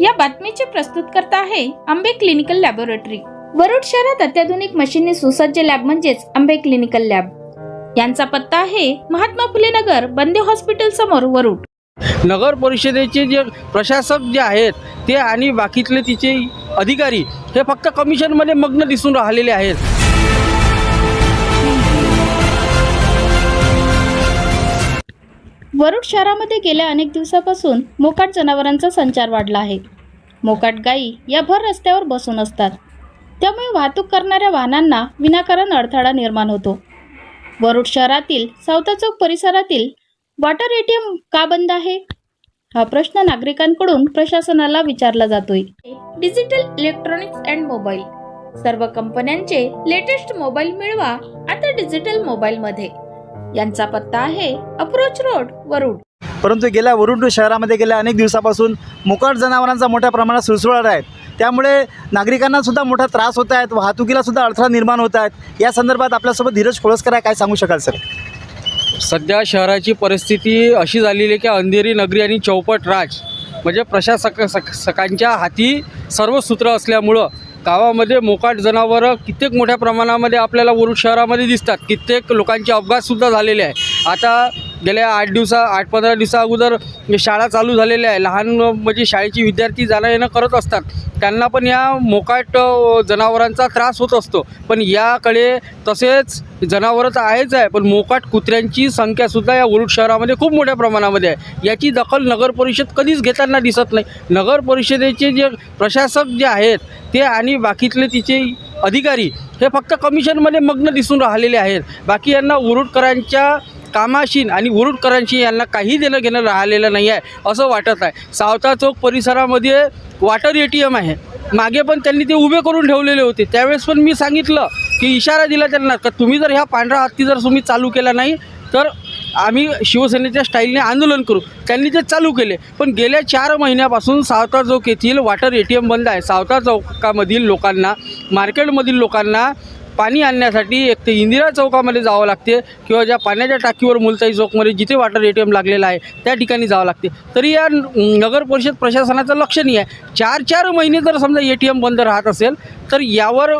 या बातमीचे प्रस्तुतकर्ता आहे आंबे क्लिनिकल लॅबोरेटरी. वरुड शहरात अत्याधुनिक मशीनने सुसज्ज लॅब म्हणजेच आंबे क्लिनिकल लॅब. यांचा पत्ता आहे महात्मा फुले नगर बंदे हॉस्पिटल समोर वरुड. नगर परिषदेचे जे प्रशासक जे आहेत ते आणि बाकीतले तिचे अधिकारी हे फक्त कमिशनमध्ये मग्न दिसून राहिलेले आहेत. वरुड शहरामध्ये गेल्या अनेक दिवसापासून मोकाट जनावरांचा संचार वाढला आहे. मोकाट गायी या भर रस्त्यावर बसून असतात. त्यामुळे वाहतूक करणाऱ्या वाहनांना विनाकारण अडथळा निर्माण होतो. वरुड शहरातील सावता चौक परिसरातील वॉटर एटीएम का बंद आहे? हा प्रश्न नागरिकांकडून प्रशासनाला विचारला जातोय. Digital electronics and mobile. सर्व कंपन्यांचे लेटेस्ट मोबाईल मिळवा आता डिजिटल मोबाईलमध्ये. यांचा पत्ता आहे अप्रोच रोड वरुड. परंतु गेल्या वरुड शहरामध्ये गेल्या अनेक दिवसापासून मोकाट जनावरांचा मोठ्या प्रमाणात सुळसुळाट आहेत त्यामुळे नागरिकांना सुद्धा मोठा त्रास होत आहेत वाहतुकीला सुद्धा अडथळा निर्माण होत आहेत. या संदर्भात आपल्यासोबत धीरज खोळसकर आहे. काय सांगू शकाल सर? सध्या शहराची परिस्थिती अशी झालेली आहे की अंधेरी नगरी आणि चौपट राज म्हणजे प्रशासक सक सकांच्या हाती सर्व सूत्र असल्यामुळं गावामध्ये मोकाट जनावरं कित्येक मोठ्या प्रमाणामध्ये आपल्याला वरुड शहरामध्ये दिसतात. कित्येक लोकांचे अपघातसुद्धा झालेले आहे. आता गेल्या आठ दिवसा आठ पंधरा दिवसा अगोदर शाळा चालू झालेल्या आहे. लहान म्हणजे शाळेची विद्यार्थी जाणं येणं करत असतात. त्यांना पण या मोकाट जनावरांचा त्रास होत असतो. पण याकडे तसेच जनावरं तर आहेच आहे. पण मोकाट कुत्र्यांची संख्यासुद्धा या वरुड शहरामध्ये खूप मोठ्या प्रमाणामध्ये आहे. याची दखल नगर परिषद कधीच घेताना दिसत नाही. नगर परिषदेचे जे प्रशासक जे आहेत ते आणि बाकीतले तिचे अधिकारी हे फक्त कमिशनमध्ये मग्न दिसून राहिलेले आहेत. बाकी यांना उरुटकरांच्या कामाशी आणि उरुटकरांशी यांना काही देणं घेणं राहिलेलं नाही आहे असं वाटत आहे. सावता चौक परिसरामध्ये वॉटर ए टी एम आहे. मागे पण त्यांनी ते उभे करून ठेवलेले होते. त्यावेळेस पण मी सांगितलं की इशारा दिला त्यांना का तुम्ही जर ह्या पांढरा हत्ती जर तुम्ही चालू केला नाही तर आम्ही शिवसेनेच्या स्टाईलने आंदोलन करू. त्यांनी ते चालू केले. पण गेल्या चार महिन्यापासून सावता चौक येथील वॉटर ए टी एम बंद आहे. सावता चौकामधील लोकांना मार्केटमधील लोकांना पाणी आणण्यासाठी एक ते इंदिरा चौकामध्ये जावं लागते किंवा ज्या पाण्याच्या टाकीवर मुलताई चौकमध्ये जिथे वॉटर ए टी एम लागलेला आहे त्या ठिकाणी जावं लागते. तरी या नगर परिषद प्रशासनाचं लक्ष नाही आहे. चार चार महिने जर समजा ए टी एम बंद राहत असेल तर यावर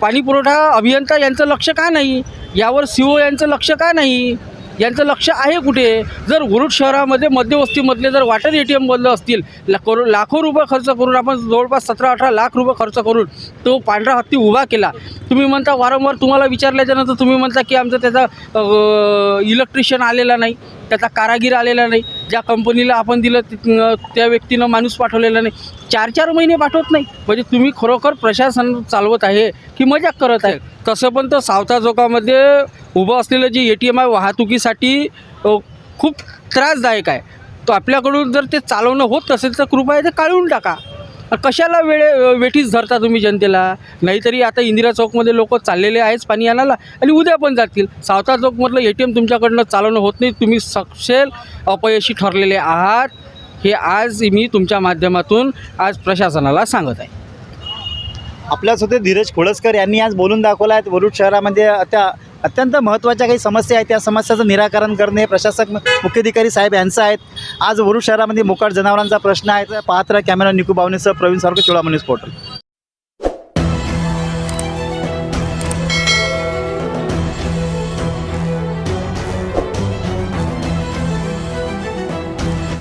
पाणीपुरवठा अभियंता यांचं लक्ष का नाही? यावर सी ओ यांचं लक्ष का नाही? यांचं लक्ष आहे कुठे? जर वरुड शहरामध्ये मध्यवस्तीमधले जर वाटर ए टी एम बंद असतील ला करो लाखो रुपये खर्च करून आपण जवळपास सतरा अठरा लाख रुपये खर्च करून तो पांढरा हत्ती उभा केला. तुम्ही म्हणता वारंवार तुम्हाला विचारल्याच्यानंतर तुम्ही म्हणता की आमचं त्याचा इलेक्ट्रिशियन आलेला नाही. त्याचा कारागीर आलेला नाही. ज्या कंपनीला आपण दिलं त्या व्यक्तीनं माणूस पाठवलेला नाही. चार चार महिने पाठवत नाही. म्हणजे तुम्ही खरोखर प्रशासन चालवत आहे की मजाक करत आहे? तसं पण तर सावता चौकामध्ये उभं असलेलं जे ए टी एम आहे वाहतुकीसाठी खूप त्रासदायक आहे. तो आपल्याकडून जर ते चालवणं होत असेल तर कृपया ते काढून टाका. कशाला वेळे वेठीच धरता तुम्ही जनतेला? नाहीतरी आता इंदिरा चौकमध्ये लोक चाललेले आहेच पाणी आणायला आणि उद्या पण जातील. सावता चौकमधलं ए टी एम तुमच्याकडनं चालवणं होत नाही. तुम्ही सक्षेल अपयशी ठरलेले आहात. हे आज मी तुमच्या माध्यमातून आज प्रशासनाला सांगत आहे. आपल्यासोबत धीरज खोळसकर यांनी आज बोलून दाखवला आहे. वरुड शहरामध्ये आता अत्यंत महत्त्वाच्या काही समस्या आहेत. त्या समस्याचं निराकरण करणे प्रशासक मुख्याधिकारी साहेब यांचं आहेत. आज वरुड शहरामध्ये मोकाट जनावरांचा प्रश्न आहे. तर कॅमेरा निकू बावनेसह प्रवीण सारखं चोळामनीस पोर्टल.